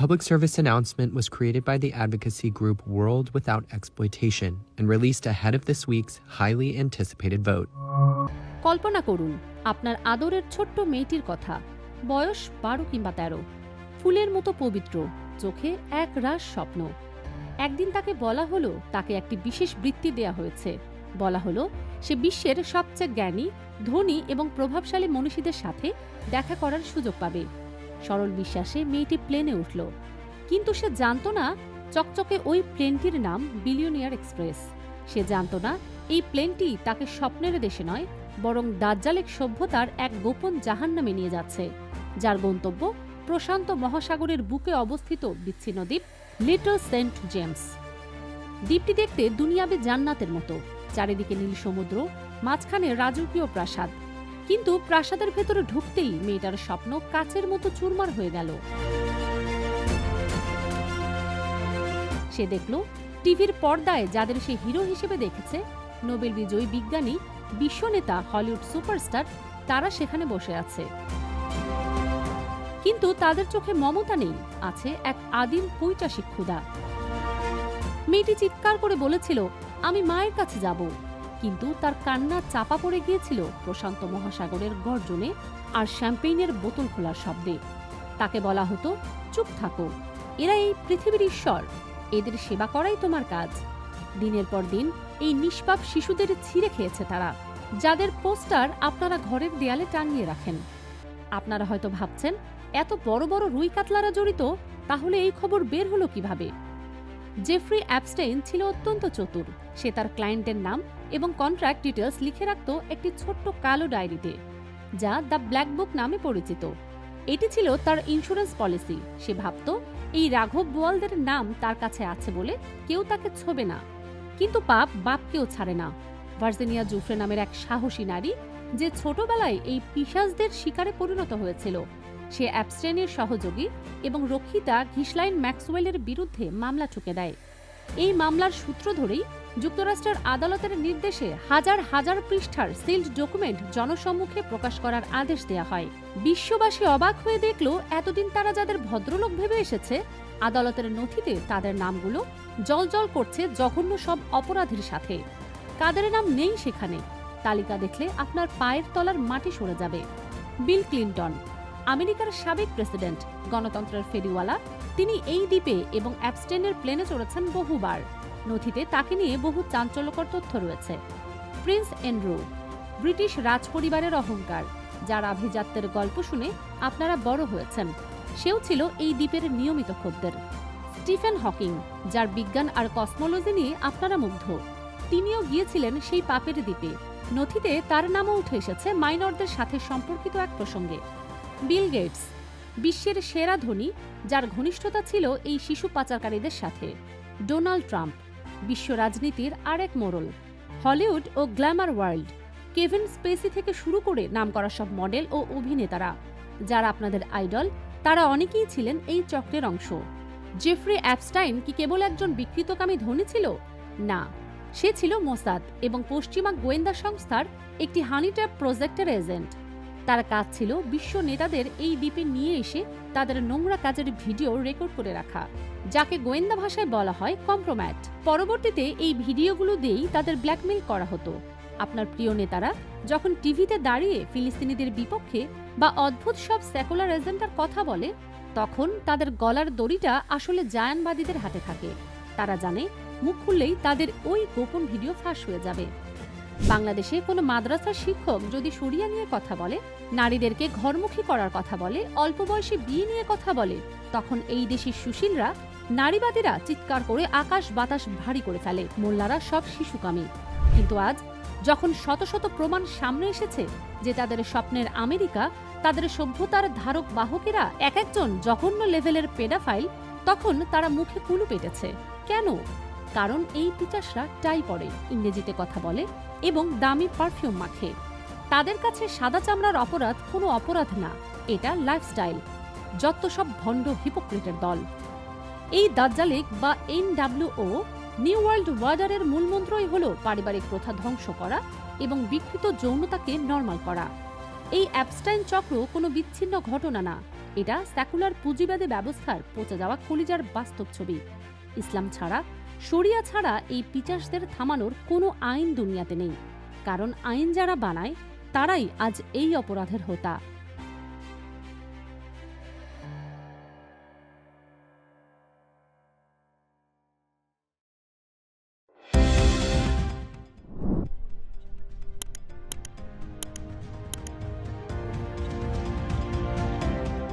public service announcement was created by the advocacy group World Without Exploitation and released ahead of this week's highly anticipated vote. কল্পনা করুন আপনার আদরের ছোট্ট মেয়েটির কথা বয়স বারো কিংবা তেরো ফুলের মতো পবিত্র চোখে এক রাস স্বপ্ন একদিন তাকে বলা হলো তাকে একটি বিশেষ বৃত্তি দেয়া হয়েছে বলা হলো সে বিশ্বের সবচেয়ে জ্ঞানী ধনী এবং প্রভাবশালী মনীষীদের সাথে দেখা করার সুযোগ পাবে সরল বিশ্বাসে মেয়েটি প্লেনে উঠল। কিন্তু সে জানত না চকচকে ওই প্লেনটির নাম বিলিয়নিয়ার এক্সপ্রেস। সে জানত না এই প্লেনটি তাকে স্বপ্নের দেশে নয়, বরং দাজ্জালেক সভ্যতার এক গোপন জাহান নামে নিয়ে যাচ্ছে, যার গন্তব্য প্রশান্ত মহাসাগরের বুকে অবস্থিত বিচ্ছিন্ন দ্বীপ লিটল সেন্ট জেমস। দ্বীপটি দেখতে দুনিয়াবে জান্নাতের মতো, চারিদিকে নীল সমুদ্র, মাঝখানে রাজকীয় প্রাসাদ। কিন্তু প্রাসাদের ভেতরে ঢুকতেই মেয়েটার স্বপ্ন কাচের মতো চুরমার হয়ে গেল। সে দেখল, টিভির পর্দায় যাদের সে হিরো হিসেবে দেখেছে, নোবেল বিজয়ী বিজ্ঞানী, বিশ্বনেতা, হলিউড সুপারস্টার, তারা সেখানে বসে আছে। কিন্তু তাদের চোখে মমতা নেই, আছে এক আদিম পৈচাসিক ক্ষুধা। মেয়েটি চিৎকার করে বলেছিল, আমি মায়ের কাছে যাব। কিন্তু তার কান্না চাপা পড়ে গিয়েছিল প্রশান্ত মহাসাগরের গর্জনে আর শ্যাম্পেইনের বোতল খোলার শব্দে। তাকে বলা হতো, চুপ থাকো, এরা এই পৃথিবীর ঈশ্বর, এদের সেবা করাই তোমার কাজ। দিনের পর দিন এই নিষ্পাপ শিশুদের ছিঁড়ে খেয়েছে তারা, যাদের পোস্টার আপনারা ঘরের দেয়ালে টাঙিয়ে রাখেন। আপনারা হয়তো ভাবছেন, এত বড় বড় রুই কাতলারা জড়িত, তাহলে এই খবর বের হলো কীভাবে? জেফ্রি অ্যাপস্টেইন ছিল অত্যন্ত চতুর। সে তার ক্লায়েন্টের নাম এবং কন্ট্রাক্ট ডিটেলস লিখে রাখত একটি ছোট্ট কালো ডায়েরিতে, যা দ্য ব্ল্যাক বুক নামে পরিচিত। এটি ছিল তার ইন্স্যুরেন্স পলিসি সে ভাবত, এই রাঘব বোয়ালদের নাম তার কাছে আছে বলে কেউ তাকে ছোবে না। কিন্তু পাপ বাপকেও ছাড়ে না। ভার্জিনিয়া জুফ্রে নামের এক সাহসী নারী, যে ছোটবেলায় এই পিসাজদের শিকারে পরিণত হয়েছিল। সে অ্যাবস্টেনের সহযোগী এবং রক্ষিতা ঘিসলাইন ম্যাক্সওয়েলের বিরুদ্ধে মামলা ঠুকে দেয়। এই মামলার সূত্র ধরেই যুক্তরাষ্ট্রের আদালতের নির্দেশে হাজার হাজার পৃষ্ঠার সিল্ড ডকুমেন্ট জনসম্মুখে প্রকাশ করার আদেশ দেয়া হয়। বিশ্ববাসী অবাক হয়ে দেখল, এতদিন তারা যাদের ভদ্রলোক ভেবে এসেছে, আদালতের নথিতে তাদের নামগুলো জলজল করছে জঘন্য সব অপরাধীর সাথে। কাদের নাম নেই সেখানে। তালিকা দেখলে আপনার পায়ের তলার মাটি সরে যাবে। বিল ক্লিন্টন আমেরিকার সাবেক প্রেসিডেন্ট, গণতন্ত্রের ফেরিওয়ালা, তিনি এই দ্বীপে এবং অ্যাবস্টেনের প্লেনে চড়েছেন বহুবার। নথিতে তাকে নিয়ে বহু চাঞ্চল্যকর তথ্য রয়েছে। প্রিন্স এন্ড্রু, ব্রিটিশ রাজপরিবারের অহংকার, যার আভিজাত্যের গল্প শুনে আপনারা বড় হয়েছেন। সেও ছিল এই দ্বীপের নিয়মিত খদ্দের স্টিফেন হকিং, যার বিজ্ঞান আর কসমোলজি নিয়ে আপনারা মুগ্ধ। তিনিও গিয়েছিলেন সেই পাপের দ্বীপে। নথিতে তার নামও উঠে এসেছে মাইনরদের সাথে সম্পর্কিত এক প্রসঙ্গে। বিল গেটস, বিশ্বের সেরা ধনী যার ঘনিষ্ঠতা ছিল এই শিশু পাচারকারীদের সাথে। ডোনাল্ড ট্রাম্প, বিশ্ব রাজনীতির আরেক মোড়ল। হলিউড ও গ্ল্যামার ওয়ার্ল্ড, কেভিন স্পেসি থেকে শুরু করে নামকরা সব মডেল ও অভিনেতারা, যারা আপনাদের আইডল, তারা অনেকেই ছিলেন এই চক্রের অংশ। জেফ্রি অ্যাপস্টাইন কি কেবল একজন বিকৃতকামী ধনী ছিল? না। সে ছিল মোসাদ এবং পশ্চিমা গোয়েন্দা সংস্থার একটি হানিট্যাপ প্রজেক্টের এজেন্ট। তার কাজ ছিল বিশ্ব নেতাদের এই দ্বীপে নিয়ে এসে তাদের নোংরা কাজের ভিডিও রেকর্ড করে রাখা, যাকে গোয়েন্দা ভাষায় বলা হয় কম্প্রোম্যাট। পরবর্তীতে এই ভিডিওগুলো দিয়েই তাদের ব্ল্যাকমেল করা হতো। আপনার প্রিয় নেতারা, যখন টিভিতে দাঁড়িয়ে ফিলিস্তিনিদের বিপক্ষে বা অদ্ভুত সব সেকুলার এজেন্ডার কথা বলে, তখন তাদের গলার দড়িটা আসলে জায়ানবাদীদের হাতে থাকে। তারা জানে, মুখ খুললেই তাদের ওই গোপন ভিডিও ফাঁস হয়ে যাবে। বাংলাদেশে কোনো মাদ্রাসার শিক্ষক যদি সরিয়া নিয়ে কথা বলে, নারীদেরকে ঘরমুখী করার কথা বলে, অল্প বয়সে বিয়ে নিয়ে কথা বলে, তখন এই দেশের সুশীলরা নারীবাদীরা চিৎকার করে আকাশ বাতাস ভারী করে ফেলে, মোল্লারা সব শিশুকামী কিন্তু আজ যখন শত শত প্রমাণ সামনে এসেছে যে তাদের স্বপ্নের আমেরিকা, তাদের সভ্যতার ধারক বাহকেরা এক একজন জঘন্য লেভেলের পেডাফাইল, তখন তারা মুখে কুলু পেটেছে। কেন? কারণ এই পিচাসরা টাই পরে, ইংরেজিতে কথা বলে এবং দামি পারফিউম মাখে। তাদের কাছে সাদা চামড়ার অপরাধ কোনো অপরাধ না, এটা লাইফস্টাইল যত সব ভণ্ড হিপোক্রেটের দল। এই দাজ্জালিক বা এনডাব্লিউও নিউ ওয়ার্ল্ড ওয়ার্ডারের মূলমন্ত্রই হল পারিবারিক প্রথা ধ্বংস করা এবং বিকৃত যৌনতাকে নর্মাল করা। এই অ্যাবস্টাইন চক্র কোনো বিচ্ছিন্ন ঘটনা না, এটা সেকুলার পুঁজিবাদী ব্যবস্থার পচে যাওয়া কলিজার বাস্তব ছবি। ইসলাম ছাড়া শরিয়া ছাড়া এই পিচাসদের থামানোর কোনো আইন দুনিয়াতে নেই। কারণ আইন যারা বানায়, তারাই আজ এই অপরাধের হোতা।